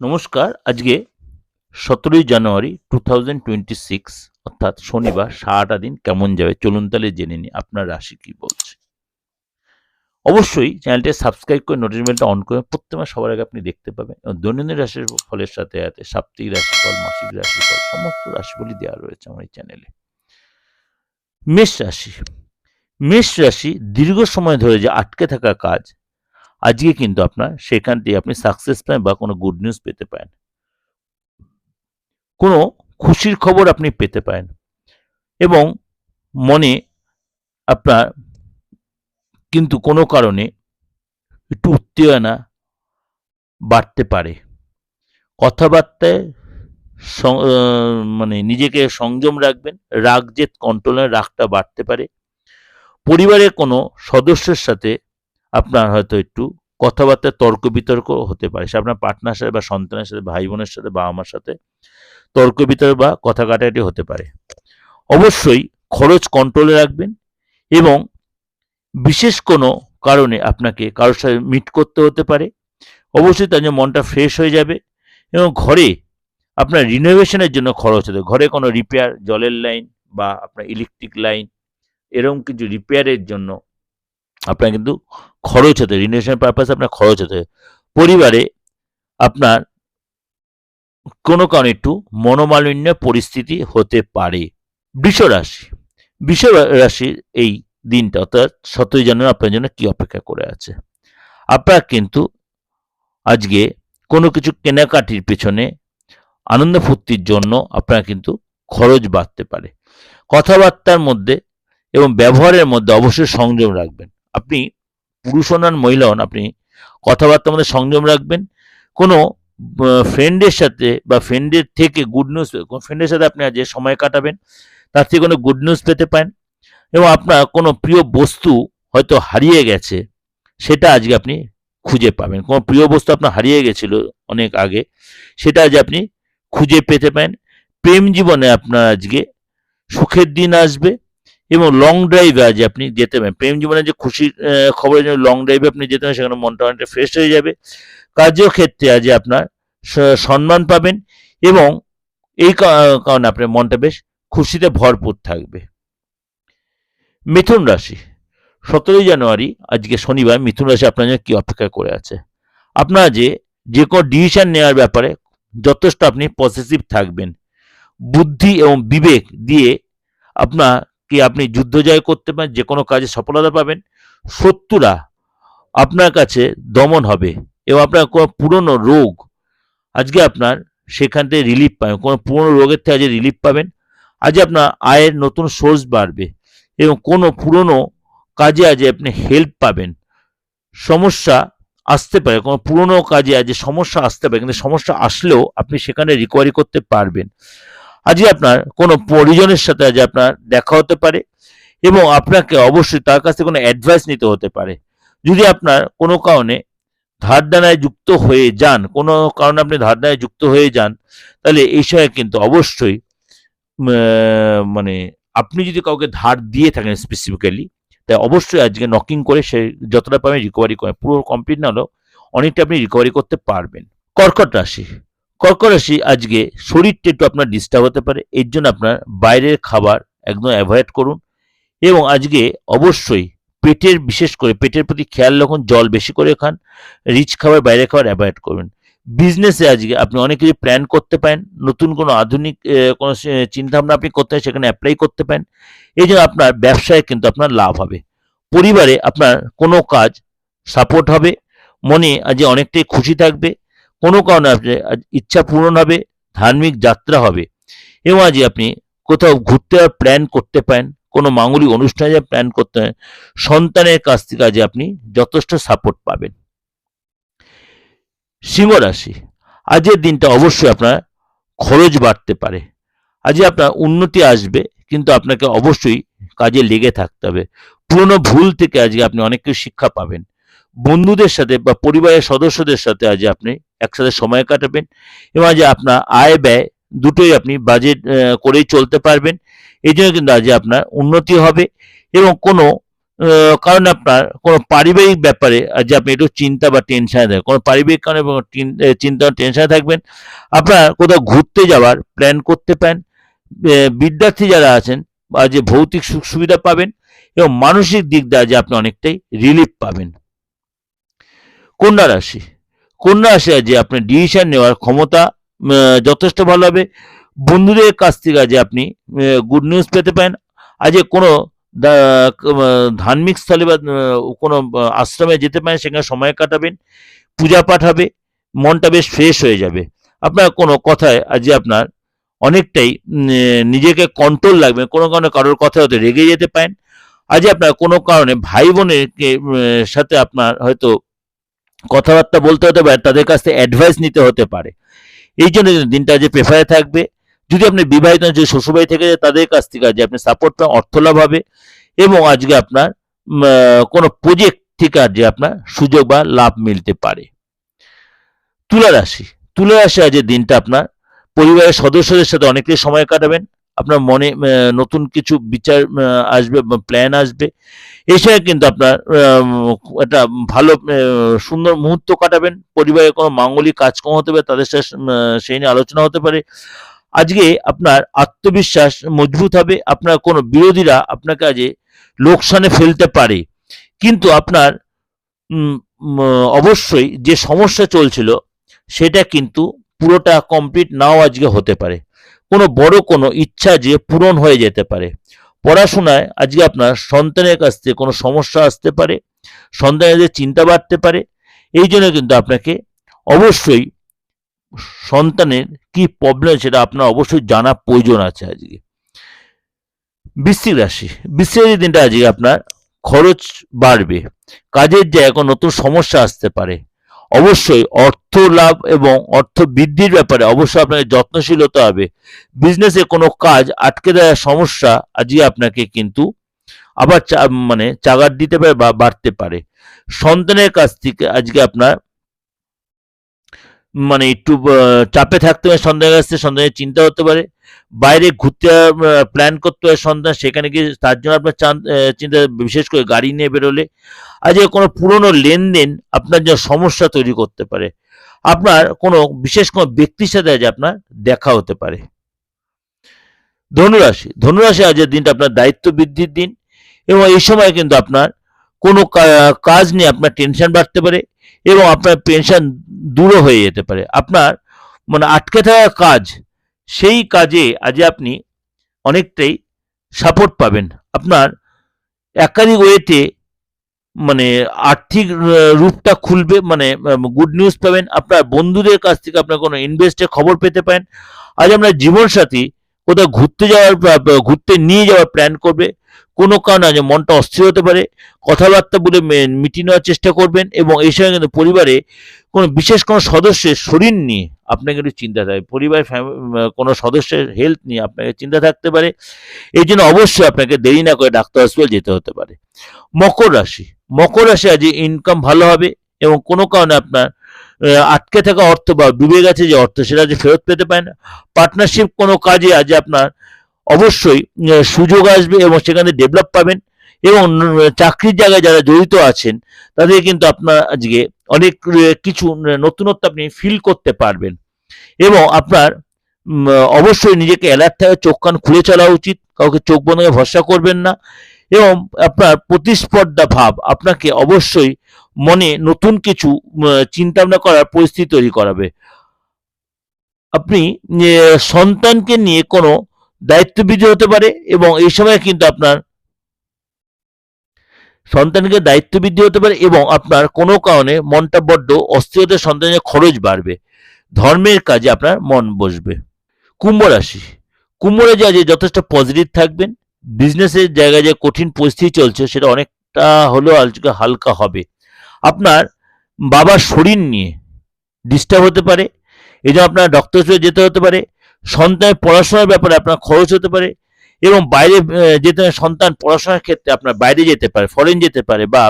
নমস্কার, আজকে সতেরোই জানুয়ারি টু থাউজেন্ড টোয়েন্টি সিক্স অর্থাৎ শনিবার, সারাটা দিন কেমন যাবে? চলুন তাহলে জেনে নিই, আপনার রাশি কি বলছে। অবশ্যই চ্যানেলটি সাবস্ক্রাইব করে নোটিফিকেশনটা অন করে প্রত্যেক মাস সবার আগে আপনি দেখতে পাবেন। এবং দৈনন্দিন রাশির ফলের সাথে সাথে সাপ্তাহিক রাশিফল, মাসিক রাশিফল, সমস্ত রাশিফলই দেওয়া রয়েছে আমার এই চ্যানেলে। মেষ রাশি। মেষ রাশি দীর্ঘ সময় ধরে যে আটকে থাকা কাজ আজকে কিন্তু আপনার সেখান থেকে আপনি সাকসেস পান বা কোনো গুড নিউজ পেতে পারেন। কোনো খুশির খবর আপনি পেতে পারেন এবং মনে আপনার কিন্তু কোনো কারণে একটু উত্তেজনা বাড়তে পারে। কথাবার্তায় মানে নিজেকে সংযম রাখবেন, রাগ যে কন্ট্রোলের রাগটা বাড়তে পারে। পরিবারের কোনো সদস্যের সাথে আপনার হয়তো একটু কথাবার্তা তর্ক বিতর্ক হতে পারে। সে আপনার পার্টনার সাথে বা সন্তানের সাথে ভাই বোনের সাথে বাবা মার সাথে তর্ক বিতর্ক বা কথা কাটাকাটি হতে পারে। অবশ্যই খরচ কন্ট্রোলে রাখবেন এবং বিশেষ কোনো কারণে আপনাকে কারোর সাথে মিট করতে হতে পারে। অবশ্যই তার জন্য মনটা ফ্রেশ হয়ে যাবে এবং ঘরে আপনার রিনোভেশনের জন্য খরচ হতে ঘরে কোনো রিপেয়ার জলের লাইন বা আপনার ইলেকট্রিক লাইন এরকম কিছু রিপেয়ারের জন্য আপনার কিন্তু খরচ হতে রিনোভেশন পারপাস আপনার খরচ হতে পরিবারে আপনার কোনো কারণে একটু মনোমালিন্য পরিস্থিতি হতে পারে। বৃষ রাশি বৃষ রাশির এই দিনটা অর্থাৎ সতেরোই জানুয়ারি আপনার জন্য কি অপেক্ষা করে আছে? আপনার কিন্তু আজকে কোনো কিছু কেনাকাটির পেছনে আনন্দ ফুর্তির জন্য আপনার কিন্তু খরচ বাড়তে পারে। কথাবার্তার মধ্যে এবং ব্যবহারের মধ্যে অবশ্যই সংযম রাখবেন। আপনি পুরুষ হন আর মহিলা হন, আপনি কথাবার্তা মধ্যে সংযম রাখবেন। কোনো ফ্রেন্ডের সাথে বা ফ্রেন্ডের থেকে গুড নিউজ ফ্রেন্ডের সাথে আপনি যে সময় কাটাবেন, তার থেকে কোনো গুড নিউজ পেতে পারেন। এবং আপনার কোনো প্রিয় বস্তু হয়তো হারিয়ে গেছে, সেটা আজকে আপনি খুঁজে পাবেন। কোনো প্রিয় বস্তু আপনার হারিয়ে গেছিল অনেক আগে, সেটা আজ আপনি খুঁজে পেতে পারেন। প্রেম জীবনে আপনার আজকে সুখের দিন আসবে। এবং লং ড্রাইভে আজ আপনি যেতে পারেন। প্রেম জীবনে যে খুশির খবরের জন্য লং ড্রাইভে আপনি যেতে পারেন, সেখানে মনটা অনেকটা ফ্রেশ হয়ে যাবে। কার্যক্ষেত্রে আজ আপনার সম্মান পাবেন এবং এই কারণে আপনার মনটা বেশ খুশিতে ভরপুর থাকবে। মিথুন রাশি, সতেরোই জানুয়ারি, আজকে শনিবার, মিথুন রাশি আপনার জন্য কি অপেক্ষা করে আছে? আপনারা যে যে কোনো ডিসিশন নেওয়ার ব্যাপারে যথেষ্ট আপনি পজিটিভ থাকবেন। বুদ্ধি এবং বিবেক দিয়ে আপনার কি আপনি যুদ্ধ জয় করতে পারেন, যে কোনো কাজে সফলতা পাবেন, শত্রুরা আপনার কাছে দমন হবে এবং আপনার কোনো পুরনো রোগ আজকে আপনার সেখান থেকে রিলিফ পাবেন, কোনো পুরনো রোগের থেকে আজ রিলিফ পাবেন, আজ আপনার আয়ের নতুন সোর্স বাড়বে এবং কোনো পুরনো কাজে আজ আপনি হেল্প পাবেন। সমস্যা আসতে পারে, কোনো পুরনো কাজে আজ সমস্যা আসতে পারে, কিন্তু সমস্যা আসলেও আপনি সেখানে রিকভারি করতে পারবেন। আজকে আপনার কোনো পরিজনের সাথে আজ আপনার দেখা হতে পারে এবং আপনাকে অবশ্যই তার কাছে কোনো অ্যাডভাইস নিতে হতে পারে। যদি আপনার কোনো কারণে ধার দেনায় যুক্ত হয়ে যান, কোনো কারণে আপনি ধার দেনায় যুক্ত হয়ে যান, তাহলে এই সময় কিন্তু অবশ্যই মানে আপনি যদি কাউকে ধার দিয়ে থাকেন স্পেসিফিক্যালি তাই অবশ্যই আজকে নকিং করে সে যতটা পাবেন রিকভারি করে, পুরো কমপ্লিট না হলেও অনেকটা আপনি রিকভারি করতে পারবেন। কর্কট রাশি। কর্কট রাশি আজকে শরীরটা একটু আপনার ডিস্টার্ব হতে পারে, এর জন্য আপনার বাইরের খাবার একদম অ্যাভয়েড করুন এবং আজকে অবশ্যই পেটের, বিশেষ করে পেটের প্রতি খেয়াল রাখুন, জল বেশি করে খান রিচ খাবার বাইরে খাবার অ্যাভয়েড করবেন বিজনেসে আজকে আপনি অনেক কিছু প্ল্যান করতে পারেন, নতুন কোনো আধুনিক কোনো চিন্তা ভাবনা আপনি করতে পারেন, সেখানে অ্যাপ্লাই করতে পারেন, এই জন্য আপনার ব্যবসায় কিন্তু আপনার লাভ হবে। পরিবারে আপনার কোনো কাজ সাপোর্ট হবে, মনে আজ অনেকটাই খুশি থাকবে কোনো কারণে আপনি ইচ্ছা পূরণ হবে, ধার্মিক যাত্রা হবে। এবং আজ আপনি কোথাও ঘুরতে প্ল্যান করতে পারেন, কোনো মাঙ্গলিক অনুষ্ঠানে প্ল্যান করতে পারেন, সন্তানের কাছ থেকে আজ আপনি যথেষ্ট সাপোর্ট পাবেন। সিংহ রাশি আজকের দিনটা অবশ্যই আপনার খরচ বাড়তে পারে। আজকে আপনার উন্নতি আসবে, কিন্তু আপনাকে অবশ্যই কাজে লেগে থাকতে হবে। পুরনো ভুল থেকে আজকে আপনি অনেক কিছু শিক্ষা পাবেন। বন্ধুদের সাথে বা পরিবারের সদস্যদের সাথে আজ আপনি একসাথে সময় কাটাবেন এবং আজ আপনার আয় ব্যয় দুটোই আপনি বাজেট করেই চলতে পারবেন। এই জন্য কিন্তু আজ আপনার উন্নতি হবে এবং কোনো কারণে আপনার কোনো পারিবারিক ব্যাপারে আজ আপনি একটু চিন্তা বা টেনশনে থাকবেন। কোনো পারিবারিক কারণে চিন্তা টেনশনে থাকবেন। আপনার কোথাও ঘুরতে যাওয়ার প্ল্যান করতে পারেন। বিদ্যার্থী যারা আছেন বা ভৌতিক সুখ সুবিধা পাবেন এবং মানসিক দিক দিয়ে আজ আপনি অনেকটাই রিলিফ পাবেন। কন্যা রাশি। কন্যা রাশি আজ আপনার ডিসিশন নেওয়ার ক্ষমতা যথেষ্ট ভালো হবে। বন্ধুদের কাছ থেকে যে আপনি গুড নিউজ পেতে পারেন। আজ কোনো ধার্মিক স্থলে বা কোনো আশ্রমে যেতে পারেন, সেখানে সময় কাটাবেন। পূজা পাঠ হবে, মনটা বেশ ফ্রেশ হয়ে যাবে। আপনার কোনো কথায় আজ আপনার অনেকটাই নিজেকে কন্ট্রোল লাগবে। কোনো কারণে কারোর কথা হয়তো রেগে যেতে পারেন। আজ আপনার কোনো কারণে ভাই বোনের সাথে আপনার হয়তো কথাবার্তা বলতে হতে পারে, তাদের কাছ থেকে অ্যাডভাইস নিতে হতে পারে। এই জন্য দিনটা যে প্রেফারে থাকবে, যদি আপনি বিবাহিত যে শ্বশুরবাড়ি থেকে তাদের কাছ থেকে আজ আপনি সাপোর্ট পান অর্থ লাভ হবে এবং আজকে আপনার কোনো প্রজেক্ট থেকে যে আপনার সুযোগ বা লাভ মিলতে পারে। তুলা রাশি তুলা রাশি আজকের দিনটা আপনার পরিবারের সদস্যদের সাথে অনেকটাই সময় কাটাবেন। আপনার মনে নতুন কিছু বিচার আসবে প্ল্যান আসবে সময় কিন্তু আপনার একটা ভালো সুন্দর মুহূর্ত কাটাবেন। পরিবারের কোনো মাঙ্গলিক কাজকর্ম হতে পারে, তাদের সাথে সেই নিয়ে আলোচনা হতে পারে। আজকে আপনার আত্মবিশ্বাস মজবুত হবে, আপনার কোনো বিরোধীরা আপনাকে আজকে লোকসানে ফেলতে পারে। কিন্তু আপনার অবশ্যই যে সমস্যা চলছিল, সেটা কিন্তু পুরোটা কমপ্লিট নাও আজকে হতে পারে। কোনো বড় কোনো ইচ্ছা যে পূরণ হয়ে যেতে পারে। পড়াশোনায় আজকে আপনার সন্তানের কাছ থেকে কোনো সমস্যা আসতে পারে, সন্তানের চিন্তা বাড়তে পারে, এই জন্য কিন্তু আপনাকে অবশ্যই সন্তানের কি প্রবলেম সেটা আপনার অবশ্যই জানা প্রয়োজন আছে আজকে। বৃশ্চিক রাশি, বৃশ্চিক দিনটা আজকে আপনার খরচ বাড়বে, কাজের জায়গায় নতুন সমস্যা আসতে পারে অবশ্যই অর্থ লাভ এবং অর্থ বৃদ্ধির ব্যাপারে অবশ্যই আপনাকে যত্নশীল হতে হবে। বিজনেসে কোনো কাজ আটকে দেওয়ার সমস্যা আজকে আপনাকে কিন্তু আবার মানে চাগার দিতে পারে বা বাড়তে পারে। সন্তানের কাছ থেকে আজকে আপনার মানে একটু চাপে থাকতে হবে সন্তানের কাছ থেকে, সন্তানের চিন্তা হতে পারে। বাইরে ঘুরতে প্ল্যান করতে হয় সন্তান সেখানে গিয়ে তার জন্য আপনার চান- চিন্তা, বিশেষ করে গাড়ি নিয়ে বেরোলে। আজকে কোনো পুরনো লেনদেন আপনার জন্য সমস্যা তৈরি করতে পারে। আপনার কোনো বিশেষ কোনো ব্যক্তির সাথে আজ আপনার দেখা হতে পারে। ধনুরাশি ধনুরাশি আজকের দিনটা আপনার দায়িত্ব বৃদ্ধির দিন এবং এই সময় কিন্তু আপনার কোনো কাজ নিয়ে আপনার টেনশন বাড়তে পারে এবং আপনার পেনশন দূরও হয়ে যেতে পারে। আপনার মানে আটকে থাকা কাজ সেই কাজে আজ আপনি অনেকটাই সাপোর্ট পাবেন। আপনার একাধিক ওয়েতে মানে আর্থিক রূপটা খুলবে মানে গুড নিউজ পাবেন। আপনার বন্ধুদের কাছ থেকে আপনার কোনো ইনভেস্টের খবর পেতে পারেন। আজ আপনার জীবনসাথী কোথাও ঘুরতে যাওয়ার ঘুরতে নিয়ে যাওয়ার প্ল্যান করবে। কোনো কারণে আজ মনটা অস্থির হতে পারে। কথাবার্তা বলে মিটিয়ে নেওয়ার চেষ্টা করবেন এবং এই সময় কিন্তু পরিবারে কোনো বিশেষ কোনো সদস্যের শরীর নিয়ে আপনাকে একটু চিন্তা থাকবে। পরিবার কোনো সদস্যের হেলথ নিয়ে আপনাকে চিন্তা থাকতে পারে। এই জন্য অবশ্যই আপনাকে দেরি না করে ডাক্তার হসপিটাল যেতে হতে পারে। মকর রাশি মকর রাশি আজ ইনকাম ভালো হবে এবং কোনো কারণে আপনার আটকে থাকা অর্থ বা ডুবে গেছে যে অর্থ সেটা যে ফেরত পেতে পারেন পার্টনারশিপ কোনো কাজে আজ আপনার অবশ্যই সুযোগ আসবে এবং সেখানে ডেভেলপ পাবেন এবং চাকরির জায়গায় যারা জড়িত আছেন, তাদের কিন্তু আপনার আজকে অনেক কিছু নতুনত্ব আপনি ফিল করতে পারবেন। এবং আপনার অবশ্যই নিজেকে অ্যালার্ট থাকে, চোখ কান খুলে চলা উচিত, কাউকে চোখ বন্ধ ভরসা করবেন না। এবং আপনার প্রতিস্পর্ধা ভাব, আপনাকে অবশ্যই মনে নতুন কিছু চিন্তা ভাবনা করার পরিস্থিতি তৈরি করাবে। আপনি সন্তানকে নিয়ে কোনো দায়িত্ববিধি হতে পারে এবং এই সময় কিন্তু আপনার সন্তানকে দায়িত্ব বৃদ্ধি হতে পারে এবং আপনার কোনো কারণে মনটা বড্ড অস্থিরতা সন্তানের খরচ বাড়বে। ধর্মের কাজে আপনার মন বসবে। কুম্ভ রাশি। কুম্ভ রাশি আজ যথেষ্ট পজিটিভ থাকবেন। বিজনেসের জায়গায় যে কঠিন পরিস্থিতি চলছে, সেটা অনেকটা হলেও আজকে হালকা হবে। আপনার বাবার শরীর নিয়ে ডিস্টার্ব হতে পারে। এই আপনার ডক্টর যেতে হতে পারে। সন্তানের পড়াশোনার ব্যাপারে আপনার খরচ হতে পারে এবং বাইরে যেতে সন্তান পড়াশোনার ক্ষেত্রে আপনার বাইরে যেতে পারে ফরেন যেতে পারে বা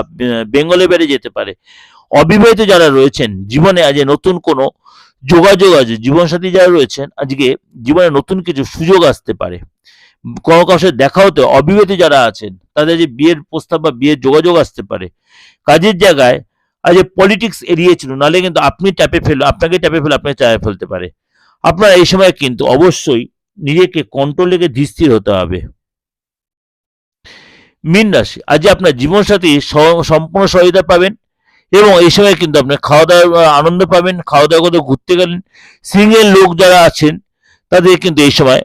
বেঙ্গলে বাইরে যেতে পারে। অবিবাহিত যারা রয়েছেন, জীবনে আজ নতুন কোনো যোগাযোগ আছে, জীবনসাথী যারা রয়েছেন, আজকে জীবনে নতুন কিছু সুযোগ আসতে পারে। কোনো সাথে দেখা হতে, অবিবাহিত যারা আছেন, তাদের যে বিয়ের প্রস্তাব বা বিয়ের যোগাযোগ আসতে পারে। কাজের জায়গায় আজ পলিটিক্স এড়িয়ে ছিল নাহলে কিন্তু আপনি ট্যাপে ফেল, আপনাকে ট্যাপে ফেলে, আপনাকে চাপে ফেলতে পারে। আপনার এই সময় কিন্তু অবশ্যই নিজেকে কন্ট্রোল রেখে ধীরস্থির হতে হবে। মীন রাশি, আজ আপনার জীবনসাথী সম্পূর্ণ সহায়তা পাবেন এবং এই সময় কিন্তু আপনার খাওয়া দাওয়ার আনন্দ পাবেন খাওয়া দাওয়া করে ঘুরতে গেলেন সিঙ্গেল লোক যারা আছেন, তাদের কিন্তু এই সময়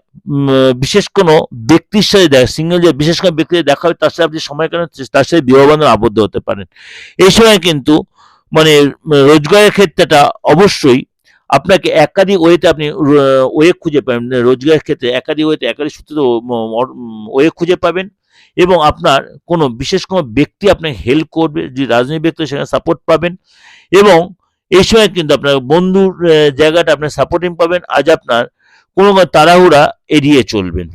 বিশেষ কোনো ব্যক্তির সাথে দেখা সিঙ্গেল যে, বিশেষ কোনো ব্যক্তির সাথে দেখা হবে তার সাথে আপনি সময় কেন তার সাথে বিবাহবন্ধন আবদ্ধ হতে পারেন। এই সময় কিন্তু মানে রোজগারের ক্ষেত্রেটা অবশ্যই আপনাকে একাধিক ওয়েতে আপনি ওয়ে খুঁজে পাবেন মানে রোজগারের ক্ষেত্রে একাধিক ওয়েতে, একাধিক সূত্রে ওয়ে খুঁজে পাবেন এবং আপনার কোনো বিশেষ কোনো ব্যক্তি আপনাকে হেল্প করবে যে রাজনৈতিক ব্যক্তি সেখানে সাপোর্ট পাবেন এবং এই সময় কিন্তু আপনার বন্ধুর জায়গাটা আপনার সাপোর্টিং পাবেন, আজ আপনার কোনো তাড়াহুড়া এড়িয়ে চলবেন।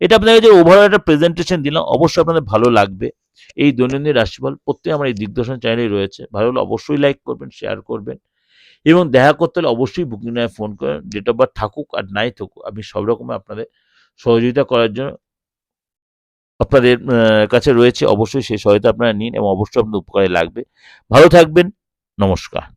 এটা আপনাকে যে ওভারঅল একটা প্রেজেন্টেশন দিলাম, অবশ্যই আপনাদের ভালো লাগবে। এই দৈনন্দিন রাশিফল প্রত্যেক আমার এই দিগদর্শন চ্যানেলে রয়েছে। ভালো হলে অবশ্যই লাইক করবেন শেয়ার করবেন। এবং দেখা করতে হলে অবশ্যই বুকিং নয় ফোন করেন। ডেট অফ বার্থ থাকুক আর নাই থাকুক, আমি সব রকমের আপনাদের সহযোগিতা করার জন্য আপনাদের কাছে রয়েছে। অবশ্যই সেই সহায়তা আপনারা নিন এবং অবশ্যই আপনাদের উপকারে লাগবে। ভালো থাকবেন। নমস্কার।